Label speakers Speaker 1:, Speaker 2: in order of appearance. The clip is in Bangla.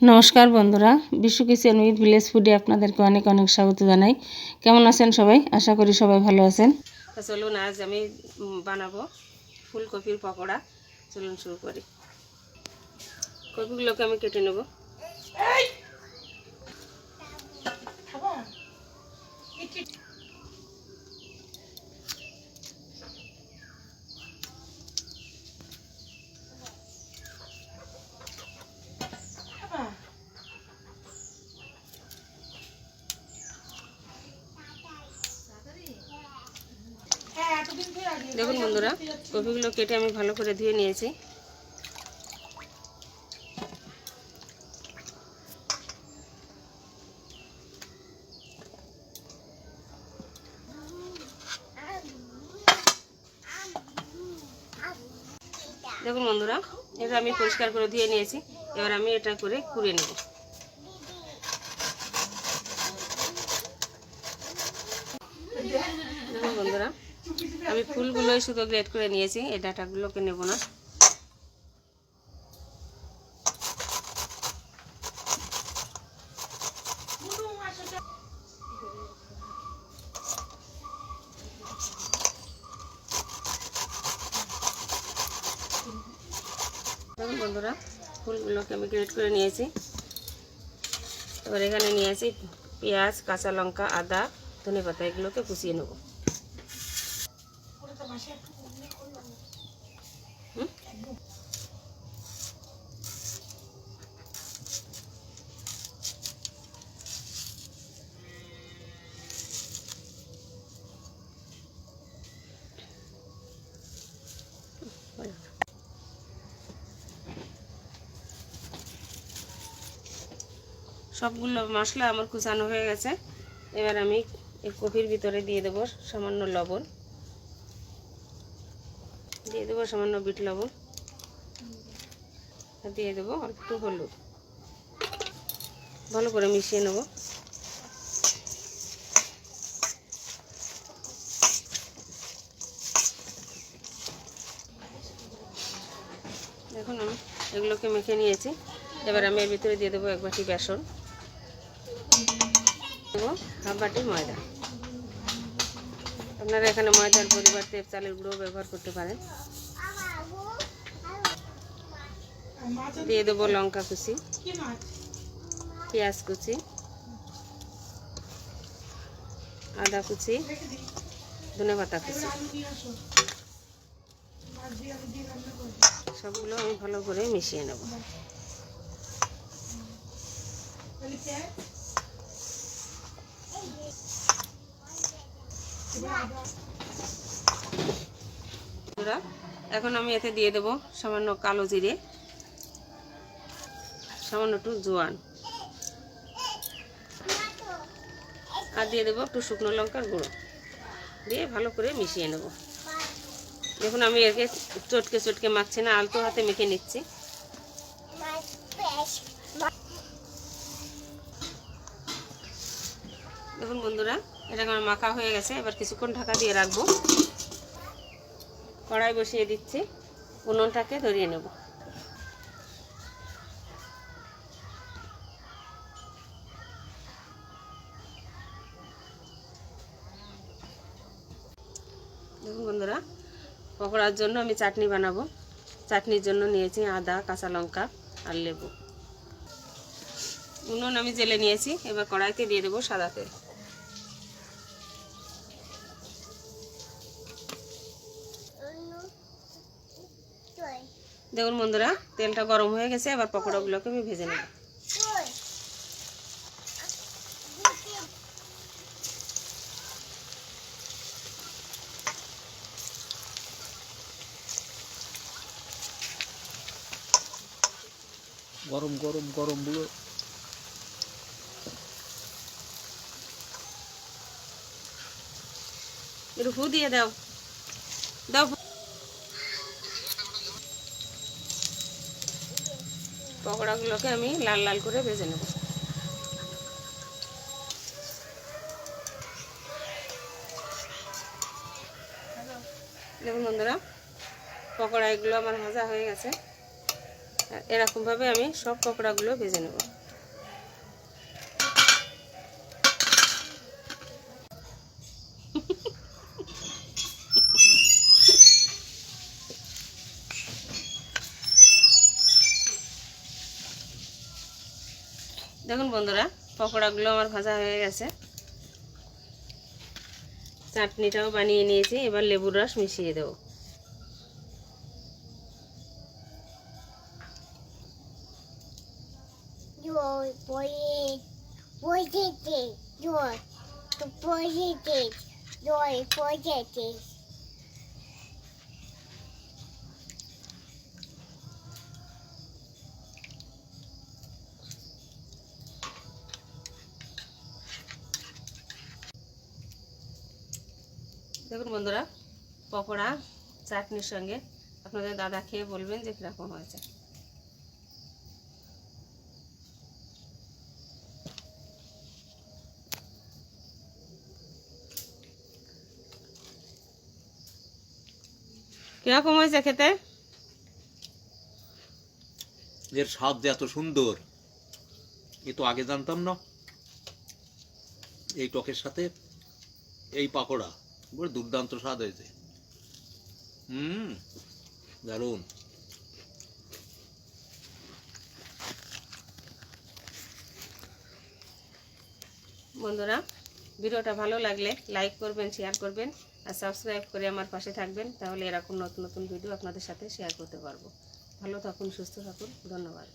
Speaker 1: নমস্কার বন্ধুরা বিশ্ব কিচেন উইথ ভিলেজ ফুডে আপনাদেরকে অনেক অনেক স্বাগত জানাই। কেমন আছেন সবাই? আশা করি সবাই ভালো আছেন।
Speaker 2: তা চলুন আজ আমি বানাবো ফুলকপির পকোড়া। চলুন শুরু করি। কপিগুলোকে আমি কেটে নেব। দেখুন বন্ধুরা কপিগুলো কেটে আমি ভালো করে ধুয়ে নিয়েছি। দেখুন বন্ধুরা এটা আমি পরিষ্কার করে ধুয়ে নিয়েছি। এবার আমি এটা করে কুড়ে নেব দেখুন বন্ধুরা আমি ফুলগুলোই শুধু গ্রেড করে নিয়েছি, এই ডাটাগুলোকে নেব না বন্ধুরা, ফুলগুলোকে আমি গ্রেড করে নিয়েছি এবার এখানে নিয়েছি পেঁয়াজ, কাঁচা লঙ্কা, আদা ধনে পাতা এগুলোকে কুচিয়ে নেব? সবগুলো মশলা আমার কুচানো হয়ে গেছে। এবার আমি এই কপির ভিতরে দিয়ে দেবো সামান্য লবণ। দিয়ে দেবো সামান্য বিট লবণ। দিয়ে দেবো একটু হলুদ। ভালো করে মিশিয়ে নেব। দেখুন আমি এগুলোকে মেখে নিয়েছি। এবার আমি এর ভিতরে দিয়ে দেবো এক বাটি বেসন। দেবো হাফ বাটি ময়দা। আপনারা এখানে ময়দার পরিবর্তে চালের গুঁড়ো ব্যবহার করতে পারেন। দিয়ে দেবো লঙ্কা কুচি, পেঁয়াজ কুচি, আদা কুচি, ধনে পাতা কুচি। সবগুলো আমি ভালো করে মিশিয়ে নেব। এখন আমি এতে দিয়ে দেব সামান্য কালো জিরে, সামান্য একটু জোয়ান। আর দিয়ে দেবো একটু শুকনো লঙ্কার গুঁড়ো। দিয়ে ভালো করে মিশিয়ে নেব। দেখুন, আমি একে চটকে চটকে মাখছি না, আলতো হাতে মেখে নিচ্ছি। দেখুন বন্ধুরা, এটা আমার মাখা হয়ে গেছে, এবার কিছুক্ষণ ঢাকা দিয়ে রাখব। কড়াই বসিয়ে দিচ্ছি, উনুনটাকে ধরিয়ে নেব। দেখুন বন্ধুরা, পকোড়ার জন্য আমি চাটনি বানাবো। চাটনির জন্য নিয়েছি আদা, কাঁচা লঙ্কা আর লেবু। উনুন আমি জেলে নিয়েছি, এবার কড়াইতে দিয়ে দেবো সাদা তেল। দেখুন বন্ধুরা তেলটা গরম হয়ে গেছে এবার পকোড়াগুলোকে আমি ভেজে নেব।
Speaker 3: গরম গরম গরমগুলো
Speaker 2: একটু দিয়ে দাও। দাও পকোড়াগুলোকে আমি লাল লাল করে ভেজে নেব। দেখুন বন্ধুরা পকোড়া এগুলো আমার ভাজা হয়ে গেছে। এরকমভাবে আমি সব পকোড়াগুলো ভেজে নেব। দেখুন বন্ধুরা, পকোড়াগুলো আমার ভাজা হয়ে গেছে চাটনিটাও বানিয়ে নিয়েছি, এবার লেবুর রস মিশিয়ে দেবো
Speaker 3: positive. Your positive. Your positive.
Speaker 2: দেখুন বন্ধুরা, পকোড়া, চাটনির সঙ্গে আপনাদের দাদা খেয়ে বলবেন যে কীরকম হয়েছে। কীরকম হয়েছে খেতে?
Speaker 4: এর স্বাদ এত সুন্দর, এ তো আগে জানতাম না। এই টকের সাথে এই পাকোড়া। বলে দুর্দান্ত স্বাদ হয়েছে। হুম। দারুণ।
Speaker 2: বন্ধুরা ভিডিওটা ভালো লাগলে লাইক করবেন শেয়ার করবেন আর সাবস্ক্রাইব করে আমার পাশে থাকবেন তাহলে এরকম নতুন নতুন ভিডিও আপনাদের সাথে শেয়ার করতে পারব। ভালো থাকুন সুস্থ থাকুন ধন্যবাদ।